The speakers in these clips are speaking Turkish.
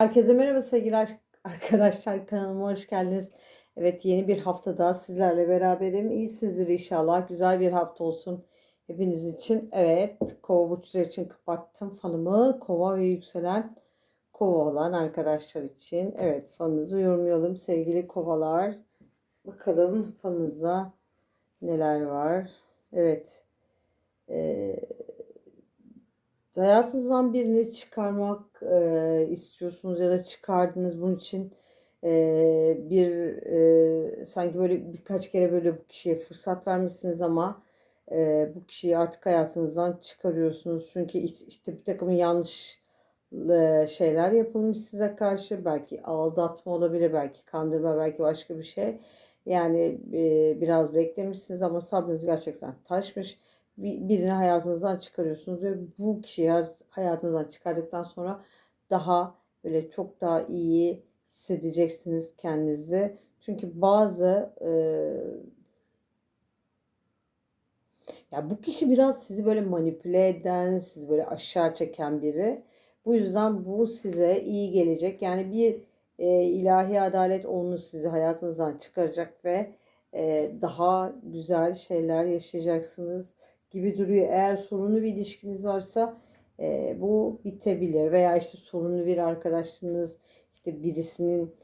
Herkese merhaba sevgili arkadaşlar kanalıma hoş geldiniz. Evet yeni bir haftada sizlerle beraberim. İyisinizdir inşallah. Güzel bir hafta olsun hepiniz için. Evet kova burçları için kapattım fanımı. Kova ve yükselen kova olan arkadaşlar için. Evet fanınızı yorumlayalım sevgili kovalar. Bakalım fanınızda neler var. Evet. Ee, hayatınızdan birini çıkarmak e, istiyorsunuz ya da çıkardınız. Bunun için e, bir e, sanki böyle birkaç kere böyle bu kişiye fırsat vermişsiniz ama e, bu kişiyi artık hayatınızdan çıkarıyorsunuz. Çünkü iş- işte bir takım yanlış şeyler yapılmış size karşı. Belki aldatma olabilir belki kandırma belki başka bir şey. Yani e, biraz beklemişsiniz ama sabrınız gerçekten taşmış birini hayatınızdan çıkarıyorsunuz ve bu kişiyi hayat- hayatınızdan çıkardıktan sonra daha böyle çok daha iyi hissedeceksiniz kendinizi. Çünkü bazı e, ya bu kişi biraz sizi böyle manipüle eden, sizi böyle aşağı çeken biri. Bu yüzden bu size iyi gelecek. Yani bir e, ilahi adalet onu sizi hayatınızdan çıkaracak ve e, daha güzel şeyler yaşayacaksınız gibi duruyor. Eğer sorunlu bir ilişkiniz varsa e, bu bitebilir veya işte sorunlu bir arkadaşlığınız işte birisinin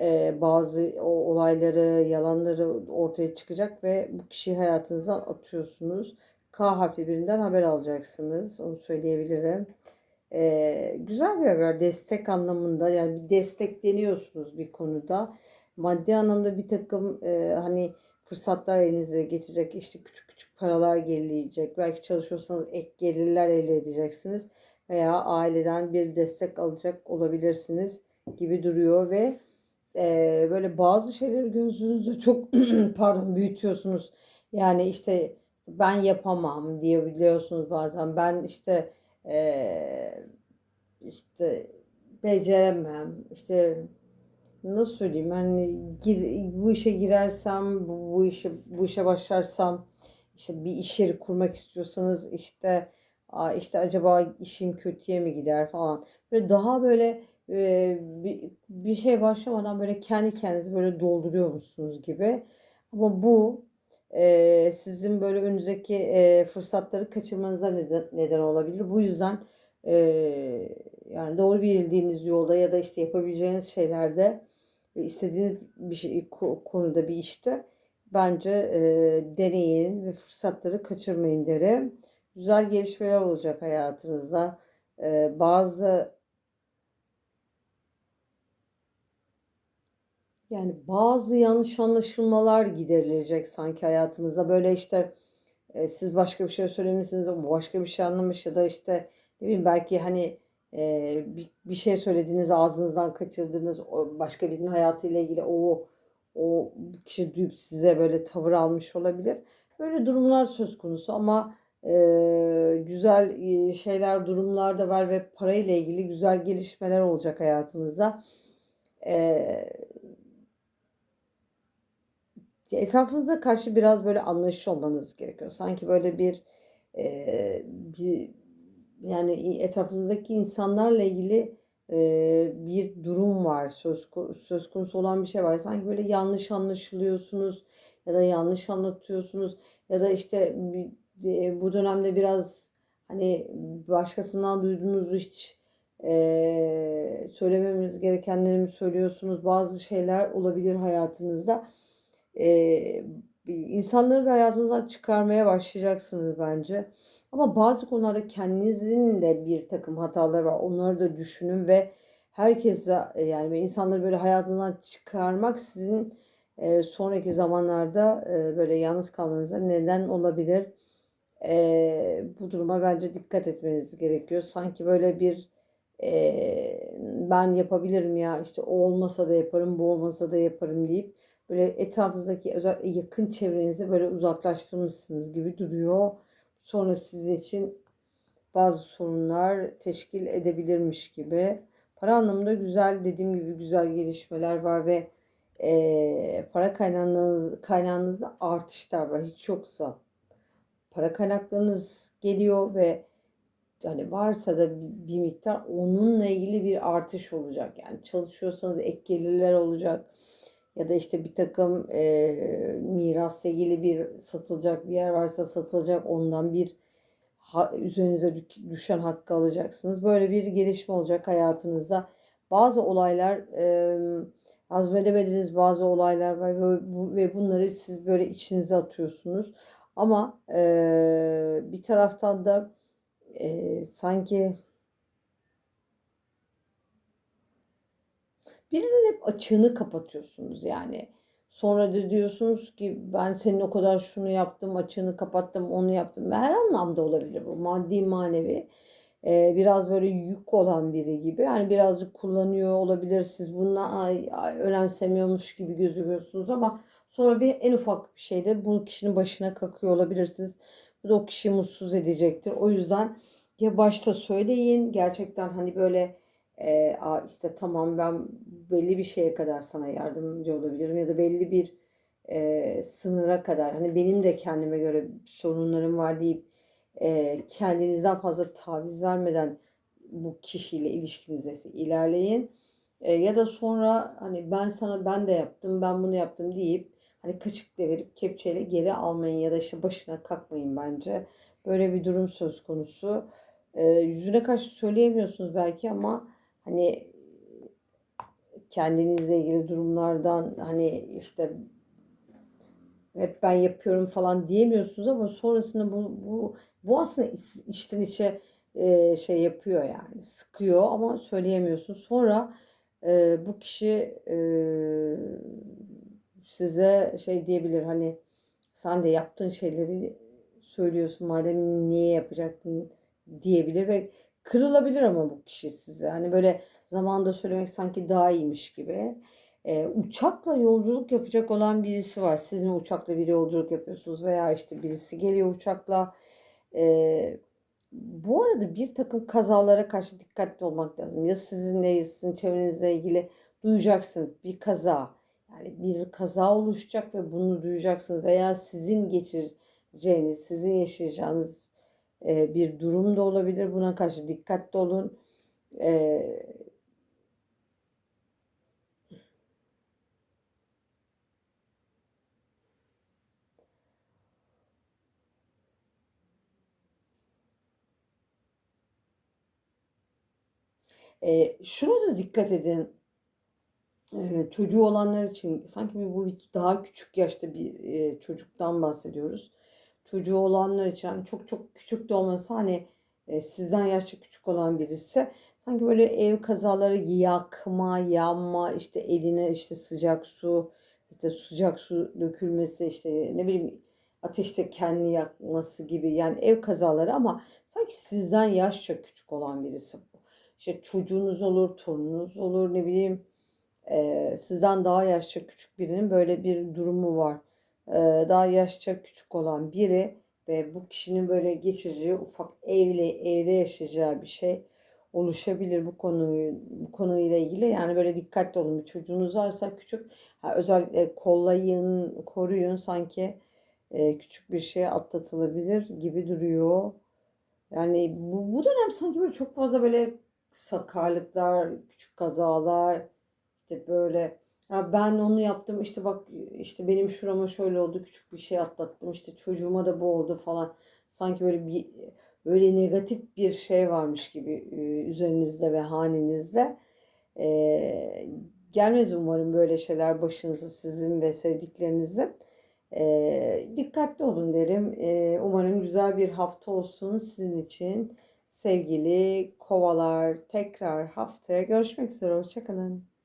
e, bazı o olayları, yalanları ortaya çıkacak ve bu kişiyi hayatınızdan atıyorsunuz. K harfi birinden haber alacaksınız. Onu söyleyebilirim. E, güzel bir haber. Destek anlamında yani bir destekleniyorsunuz bir konuda. Maddi anlamda bir takım e, hani fırsatlar elinize geçecek. İşte küçük paralar gelecek. Belki çalışıyorsanız ek gelirler elde edeceksiniz. Veya aileden bir destek alacak olabilirsiniz gibi duruyor ve e, böyle bazı şeyleri gözünüzde çok pardon büyütüyorsunuz. Yani işte ben yapamam diyebiliyorsunuz bazen. Ben işte e, işte beceremem. İşte nasıl söyleyeyim hani gir, bu işe girersem bu, bu işe bu işe başlarsam işte bir iş yeri kurmak istiyorsanız işte "Aa, işte acaba işim kötüye mi gider falan. Böyle daha böyle bir, bir şey başlamadan böyle kendi kendinizi böyle dolduruyor musunuz gibi. Ama bu sizin böyle önünüzdeki fırsatları kaçırmanıza neden, neden olabilir. Bu yüzden yani doğru bildiğiniz yolda ya da işte yapabileceğiniz şeylerde istediğiniz bir şey ko- konuda bir işte bence e, deneyin ve fırsatları kaçırmayın derim. Güzel gelişmeler olacak hayatınızda. E, bazı Yani bazı yanlış anlaşılmalar giderilecek sanki hayatınızda. Böyle işte e, siz başka bir şey söylemişsiniz, o başka bir şey anlamış ya da işte ne bileyim belki hani e, bir, bir şey söylediğiniz ağzınızdan kaçırdığınız o başka birinin hayatıyla ilgili o o kişi duyup size böyle tavır almış olabilir. Böyle durumlar söz konusu ama e, güzel şeyler durumlar da var ve parayla ilgili güzel gelişmeler olacak hayatınızda. E, etrafınıza karşı biraz böyle anlayışlı olmanız gerekiyor. Sanki böyle bir e, bir yani etrafınızdaki insanlarla ilgili bir durum var söz söz konusu olan bir şey var. Sanki böyle yanlış anlaşılıyorsunuz ya da yanlış anlatıyorsunuz ya da işte bu dönemde biraz hani başkasından duyduğunuzu hiç e, söylememiz gerekenleri mi söylüyorsunuz? Bazı şeyler olabilir hayatınızda e, insanları da hayatınızdan çıkarmaya başlayacaksınız bence. Ama bazı konularda kendinizin de bir takım hataları var. Onları da düşünün ve herkese e, yani insanları böyle hayatından çıkarmak sizin e, sonraki zamanlarda e, böyle yalnız kalmanıza neden olabilir. E, bu duruma bence dikkat etmeniz gerekiyor. Sanki böyle bir e, ben yapabilirim ya işte o olmasa da yaparım bu olmasa da yaparım deyip böyle etrafınızdaki özellikle yakın çevrenizi böyle uzaklaştırmışsınız gibi duruyor. Sonra sizin için bazı sorunlar teşkil edebilirmiş gibi. Para anlamında güzel dediğim gibi güzel gelişmeler var ve eee, para kaynağınız, kaynağınızda artışlar var. Hiç yoksa para kaynaklarınız geliyor ve hani varsa da bir miktar onunla ilgili bir artış olacak. Yani çalışıyorsanız ek gelirler olacak. Ya da işte bir takım e, mirasla ilgili bir satılacak bir yer varsa satılacak ondan bir ha, üzerinize düşen hakkı alacaksınız. Böyle bir gelişme olacak hayatınızda. Bazı olaylar e, hazmedemediğiniz bazı olaylar var ve, bu, ve bunları siz böyle içinize atıyorsunuz. Ama e, bir taraftan da e, sanki birinin hep açığını kapatıyorsunuz yani. Sonra da diyorsunuz ki ben senin o kadar şunu yaptım, açığını kapattım, onu yaptım. Her anlamda olabilir bu maddi manevi. Ee, biraz böyle yük olan biri gibi. Yani birazcık kullanıyor olabilir. Siz bununla ay, ay, önemsemiyormuş gibi gözüküyorsunuz ama sonra bir en ufak bir şeyde bu kişinin başına kakıyor olabilirsiniz. Bu da o kişiyi mutsuz edecektir. O yüzden ya başta söyleyin gerçekten hani böyle e, a, işte tamam ben belli bir şeye kadar sana yardımcı olabilirim ya da belli bir e, sınıra kadar hani benim de kendime göre sorunlarım var deyip e, kendinizden fazla taviz vermeden bu kişiyle ilişkinize ilerleyin. E, ya da sonra hani ben sana ben de yaptım ben bunu yaptım deyip hani kaşık devirip kepçeyle geri almayın ya da işte başına kalkmayın bence. Böyle bir durum söz konusu. E, yüzüne karşı söyleyemiyorsunuz belki ama hani kendinizle ilgili durumlardan hani işte hep ben yapıyorum falan diyemiyorsunuz ama sonrasında bu bu bu aslında içten içe e, şey yapıyor yani. Sıkıyor ama söyleyemiyorsun. Sonra e, bu kişi e, size şey diyebilir hani sen de yaptığın şeyleri söylüyorsun. Madem niye yapacaktın? diyebilir ve kırılabilir ama bu kişi size. Hani böyle zamanda söylemek sanki daha iyiymiş gibi. Ee, uçakla yolculuk yapacak olan birisi var. Siz mi uçakla bir yolculuk yapıyorsunuz veya işte birisi geliyor uçakla. Ee, bu arada bir takım kazalara karşı dikkatli olmak lazım. Ya sizinle sizin çevrenizle ilgili duyacaksınız bir kaza. Yani bir kaza oluşacak ve bunu duyacaksınız veya sizin geçireceğiniz, sizin yaşayacağınız bir durum da olabilir. Buna karşı dikkatli olun. E, E, şuna da dikkat edin. E, çocuğu olanlar için sanki bu daha küçük yaşta bir e, çocuktan bahsediyoruz. Çocuğu olanlar için yani çok çok küçük de olması hani e, sizden yaşça küçük olan birisi sanki böyle ev kazaları yakma, yanma, işte eline işte sıcak su, işte sıcak su dökülmesi, işte ne bileyim ateşte kendini yakması gibi yani ev kazaları ama sanki sizden yaşça küçük olan birisi bu işte çocuğunuz olur, torununuz olur ne bileyim e, sizden daha yaşça küçük birinin böyle bir durumu var. E, daha yaşça küçük olan biri ve bu kişinin böyle geçireceği ufak evle evde yaşayacağı bir şey oluşabilir bu konuyu bu konuyla ilgili. Yani böyle dikkatli olun. Bir çocuğunuz varsa küçük özellikle kollayın, koruyun sanki e, küçük bir şey atlatılabilir gibi duruyor. Yani bu, bu dönem sanki böyle çok fazla böyle sakarlıklar, küçük kazalar, işte böyle ya ben onu yaptım işte bak işte benim şurama şöyle oldu küçük bir şey atlattım işte çocuğuma da bu oldu falan. Sanki böyle bir böyle negatif bir şey varmış gibi üzerinizde ve hanenizde ee, gelmez umarım böyle şeyler başınıza sizin ve sevdiklerinizin. Ee, dikkatli olun derim. Ee, umarım güzel bir hafta olsun sizin için. Sevgili kovalar tekrar haftaya görüşmek üzere. Hoşçakalın.